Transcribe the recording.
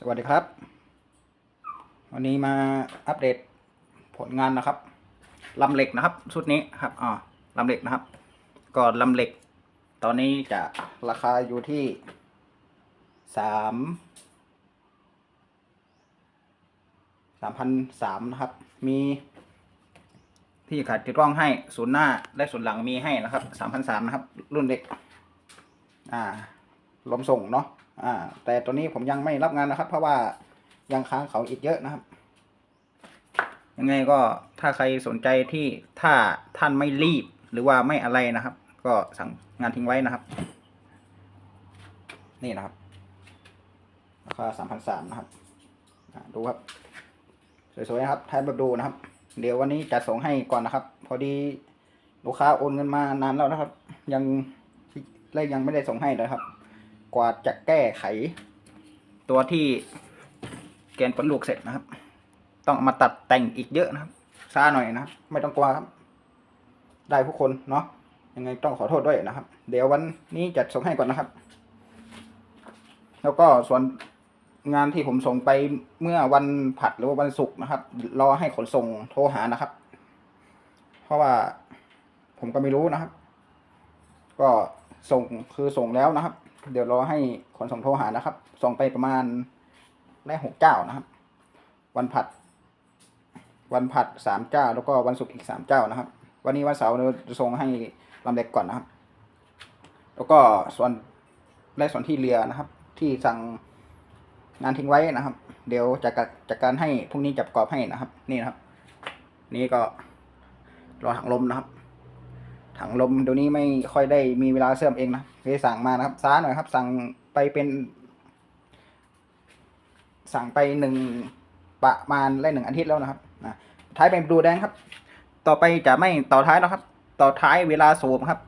สวัสดีครับ วันนี้มาอัปเดตผลงานนะครับลำเหล็กนะครับชุดนี้ครับอ่าลำเหล็กนะครับก็ลำเหล็ก ตอนนี้จะราคาอยู่ที่สามสามพันสามนะครับ มีที่ขาดติดกล้องให้ศูนย์หน้าและศูนย์หลังมีให้นะครับสามพันสามนะครับ รุ่นเล็ก อ่าลมส่งเนาะ อ่า แต่ตัวนี้ผมยังไม่รับงานนะครับ เพราะว่ายังค้างเขาอีกเยอะนะครับ ยังไงก็ถ้าใครสนใจที่ถ้าท่านไม่รีบหรือว่าไม่อะไรนะครับ ก็สั่งงานทิ้งไว้นะครับ นี่นะครับราคาสามพันสามนะครับดูครับ สวยๆนะครับท้ายแบบดูนะครับ เดี๋ยววันนี้จะส่งให้ก่อนนะครับ พอดีลูกค้าโอนเงินมานานแล้วนะครับ ยังและยังไม่ได้ส่งให้เลยครับ กว่าจะแก้ไข ตัวที่แกนผลลูกเสร็จนะครับ ต้องมาตัดแต่งอีกเยอะนะครับช้าหน่อยนะครับ ไม่ต้องกลัวครับ ได้ผู้คนเนาะยังไงต้องขอโทษด้วยนะครับ เดี๋ยววันนี้จะส่งให้ก่อนนะครับ แล้วก็ส่วนงานที่ผมส่งไปเมื่อวันผัดหรือว่าวันศุกร์นะครับ รอให้ขนส่งโทรหานะครับ เพราะว่าผมก็ไม่รู้นะครับ ก็ส่งคือส่งแล้วนะครับ เดี๋ยวรอให้ขนส่งโทรหานะครับ ส่งไปประมาณได้หกเจ้านะครับ วันผัด วันผัดสามเจ้า แล้วก็วันศุกร์อีกสามเจ้านะครับ วันนี้วันเสาร์เราจะส่งให้ลำเล็กก่อนนะครับ แล้วก็ส่วนและส่วนที่เรือนะครับ ที่สั่งงานทิ้งไว้นะครับ เดี๋ยวจะจัดจัดการให้พรุ่งนี้จับกรอบให้นะครับ นี่นะครับ นี่ก็รอถังลมนะครับ ถังลมเดี๋ยวนี้ไม่ค่อยได้มีเวลาเสื่อมเองนะเลยสั่งมานะครับซ้าหน่อยครับ สั่งไปเป็น สั่งไปหนึ่งประมาณได้หนึ่งอาทิตย์แล้วนะครับนะท้ายเป็นบลูแดงครับ ต่อไปจะไม่ต่อท้ายแล้วครับ ต่อท้ายเวลาสูบครับ